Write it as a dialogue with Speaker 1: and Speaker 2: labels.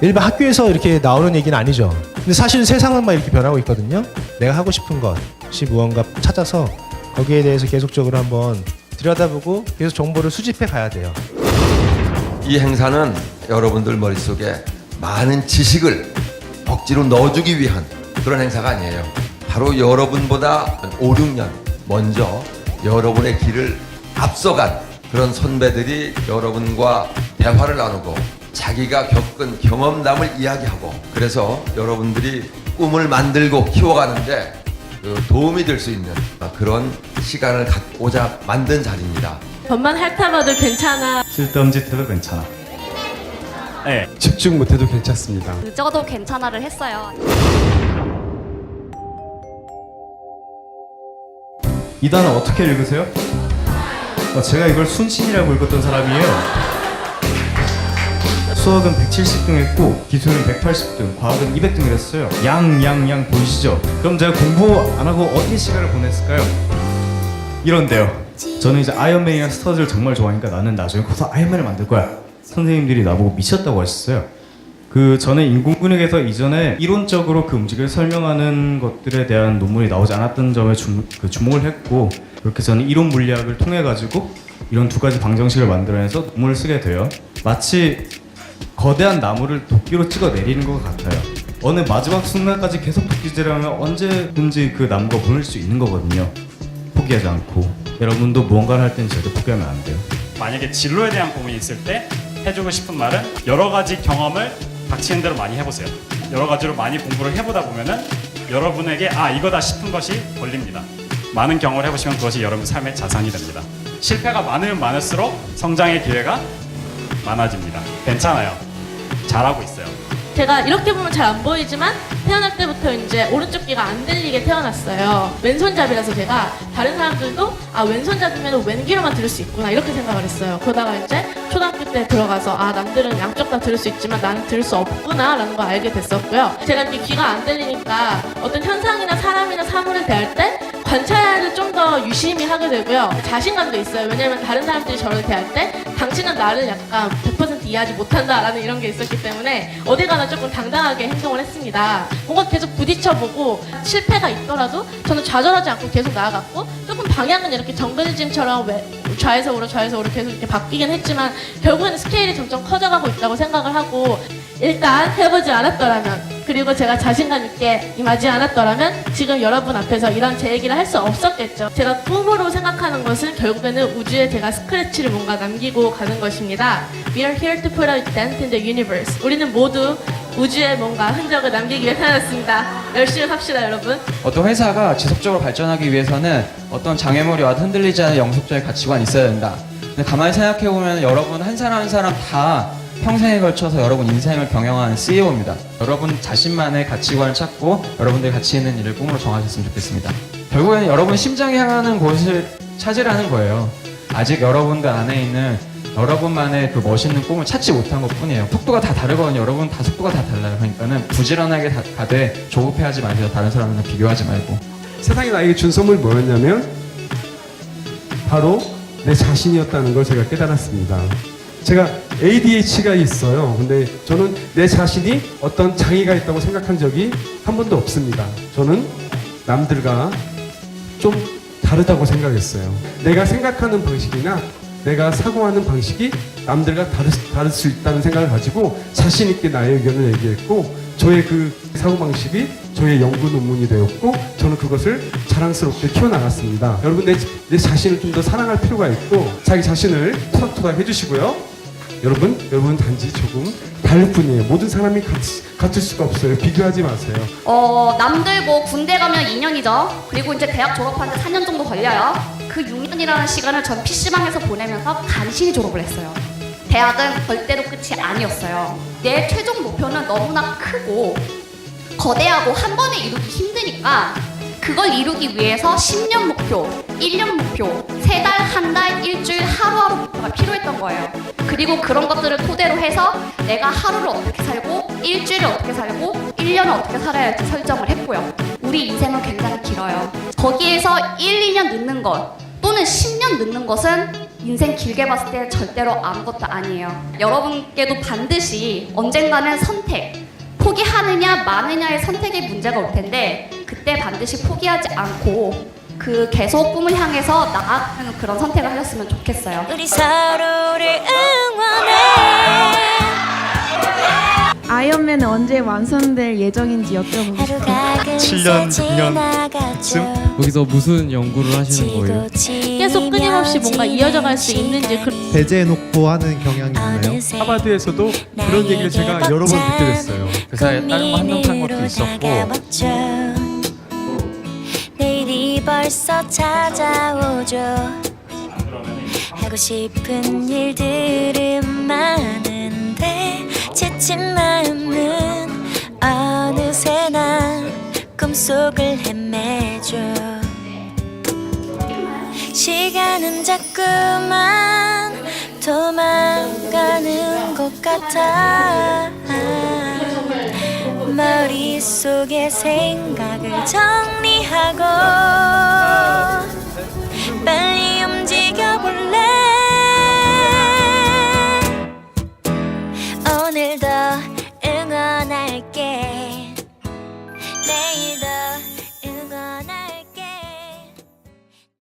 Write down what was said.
Speaker 1: 일반 학교에서 이렇게 나오는 얘기는 아니죠. 근데 사실 세상은 막 이렇게 변하고 있거든요. 내가 하고 싶은 것이 무언가 찾아서 거기에 대해서 계속적으로 한번 들여다보고 계속 정보를 수집해 가야 돼요.
Speaker 2: 이 행사는 여러분들 머릿속에 많은 지식을 억지로 넣어주기 위한 그런 행사가 아니에요. 바로 여러분보다 5, 6년 먼저 여러분의 길을 앞서간 그런 선배들이 여러분과 대화를 나누고 자기가 겪은 경험담을 이야기하고 그래서 여러분들이 꿈을 만들고 키워가는데 그 도움이 될 수 있는 그런 시간을 갖고자 만든 자리입니다.
Speaker 3: 돈만 핥아봐도 괜찮아.
Speaker 4: 쓸데없는 짓 해도 괜찮아. 네.
Speaker 5: 집중 못해도 괜찮습니다.
Speaker 6: 늦어도 괜찮아를 했어요.
Speaker 4: 이 단어 어떻게 읽으세요? 어, 제가 이걸 순신이라고 읽었던 사람이에요. 수학은 170등 했고 기술은 180등, 과학은 200등을 했어요. 양, 양, 양 보이시죠? 그럼 제가 공부 안 하고 어디 시간을 보냈을까요? 이런데요. 저는 이제 아이언맨이나 스타즈를 정말 좋아하니까 나는 나중에 커서 아이언맨을 만들 거야. 선생님들이 나보고 미쳤다고 하셨어요. 그 전에 인공근육에서 이전에 이론적으로 그 움직임을 설명하는 것들에 대한 논문이 나오지 않았던 점에 주, 그 주목을 했고 그렇게 저는 이론 물리학을 통해 가지고 이런 두 가지 방정식을 만들어내서 논문을 쓰게 돼요. 마치 거대한 나무를 도끼로 찍어 내리는 것 같아요. 어느 마지막 순간까지 계속 도끼질하면 언제든지 그 나무가 보낼 수 있는 거거든요. 포기하지 않고 여러분도 무언가를 할 때는 절대 포기하면 안 돼요.
Speaker 7: 만약에 진로에 대한 고민이 있을 때 해주고 싶은 말은 여러 가지 경험을 닥치는 대로 많이 해보세요. 여러 가지로 많이 공부를 해보다 보면은 여러분에게 아 이거다 싶은 것이 걸립니다. 많은 경험을 해보시면 그것이 여러분 삶의 자산이 됩니다. 실패가 많으면 많을수록 성장의 기회가 많아집니다. 괜찮아요. 잘하고 있어요.
Speaker 3: 제가 이렇게 보면 잘 안 보이지만 태어날 때부터 이제 오른쪽 귀가 안 들리게 태어났어요. 왼손잡이라서 제가 다른 사람들도 아 왼손잡이면 왼귀로만 들을 수 있구나 이렇게 생각을 했어요. 그러다가 이제 초등학교 때 들어가서 아 남들은 양쪽 다 들을 수 있지만 나는 들을 수 없구나라는 걸 알게 됐었고요. 제가 이렇게 귀가 안 들리니까 어떤 현상이나 사람이나 사물을 대할 때 관찰을 좀 더 유심히 하게 되고요. 자신감도 있어요. 왜냐면 다른 사람들이 저를 대할 때 당신은 나를 약간 100% 이해하지 못한다라는 이런 게 있었기 때문에 어디 가나 조금 당당하게 행동을 했습니다. 뭔가 계속 부딪혀보고 실패가 있더라도 저는 좌절하지 않고 계속 나아갔고 조금 방향은 이렇게 정글짐처럼 왜 좌에서 우로 좌에서 우로 계속 이렇게 바뀌긴 했지만 결국에는 스케일이 점점 커져가고 있다고 생각을 하고 일단 해보지 않았더라면 그리고 제가 자신감 있게 임하지 않았더라면 지금 여러분 앞에서 이런 제 얘기를 할 수 없었겠죠. 제가 꿈으로 생각하는 것은 결국에는 우주에 제가 스크래치를 뭔가 남기고 가는 것입니다. We are here to put a dent in the universe. 우리는 모두 우주에 뭔가 흔적을 남기기 위해 태어났습니다. 열심히 합시다, 여러분.
Speaker 8: 어떤 회사가 지속적으로 발전하기 위해서는 어떤 장애물이 와도 흔들리지 않는 영속적인 가치관이 있어야 된다. 근데 가만히 생각해 보면 여러분 한 사람 한 사람 다 평생에 걸쳐서 여러분 인생을 경영하는 CEO입니다. 여러분 자신만의 가치관을 찾고 여러분들이 가치 있는 일을 꿈으로 정하셨으면 좋겠습니다. 결국에는 여러분 심장이 향하는 곳을 찾으라는 거예요. 아직 여러분들 안에 있는 여러분만의 그 멋있는 꿈을 찾지 못한 것 뿐이에요. 속도가 다 다르거든요. 여러분 다 속도가 다 달라요. 그러니까는 부지런하게 다- 가되 조급해하지 마세요. 다른 사람이랑 비교하지 말고.
Speaker 5: 세상이 나에게 준 선물이 뭐였냐면 바로 내 자신이었다는 걸 제가 깨달았습니다. 제가 ADH가 있어요. 근데 저는 내 자신이 어떤 장애가 있다고 생각한 적이 한 번도 없습니다. 저는 남들과 좀 다르다고 생각했어요. 내가 생각하는 방식이나 내가 사고하는 방식이 남들과 다를, 수- 다를 수 있다는 생각을 가지고 자신 있게 나의 의견을 얘기했고 저의 그 사고 방식이 저의 연구 논문이 되었고 저는 그것을 자랑스럽게 키워나갔습니다. 여러분 내, 내 자신을 좀 더 사랑할 필요가 있고 자기 자신을 토닥토닥 해주시고요. 여러분, 여러분 단지 조금 다를 뿐이에요. 모든 사람이 같, 같을 수가 없어요. 비교하지 마세요.
Speaker 6: 어, 남들 뭐 군대 가면 2년이죠. 그리고 이제 대학 졸업하는데 4년 정도 걸려요. 그 6년이라는 시간을 전 PC방에서 보내면서 간신히 졸업을 했어요. 대학은 절대로 끝이 아니었어요. 내 최종 목표는 너무나 크고 거대하고 한 번에 이루기 힘드니까 그걸 이루기 위해서 10년 목표, 1년 목표, 3달, 한 달, 일주일, 하루하루 목표가 필요했던 거예요. 그리고 그런 것들을 토대로 해서 내가 하루를 어떻게 살고, 일주일을 어떻게 살고, 1년을 어떻게 살아야 할지 설정을 했고요. 우리 인생은 굉장히 길어요. 거기에서 1, 2년 늦는 것 또는 10년 늦는 것은 인생 길게 봤을 때 절대로 아무것도 아니에요. 여러분께도 반드시 언젠가는 선택, 포기하느냐 마느냐의 선택의 문제가 올 텐데 그때 반드시 포기하지 않고 그 계속 꿈을 향해서 나아가는 그런 선택을 하셨으면 좋겠어요.
Speaker 9: 우리 서로를 응원해
Speaker 10: 아이언맨은 언제 완성될 예정인지 여쭤보고 싶어요.
Speaker 9: 하루가
Speaker 4: 7년,
Speaker 9: 금세
Speaker 4: 6년
Speaker 9: 지나가죠.
Speaker 11: 거기서 무슨 연구를 하시는 거예요?
Speaker 3: 계속 끊임없이 뭔가 이어져 갈 수 있는지 그
Speaker 1: 배제해놓고 하는 경향이 있나요?
Speaker 5: 하버드에서도 그런 얘기를 제가 여러 번 듣게 됐어요.
Speaker 8: 그 사이에 다른 거 한눈판 것도 있었고
Speaker 9: 벌써 찾아오죠. 하고 싶은 일들은 많은데 지친 마음은 어느새 나 꿈속을 헤매죠. 시간은 자꾸만 도망가는 것 같아 머릿속에 생각을 정리하고 빨리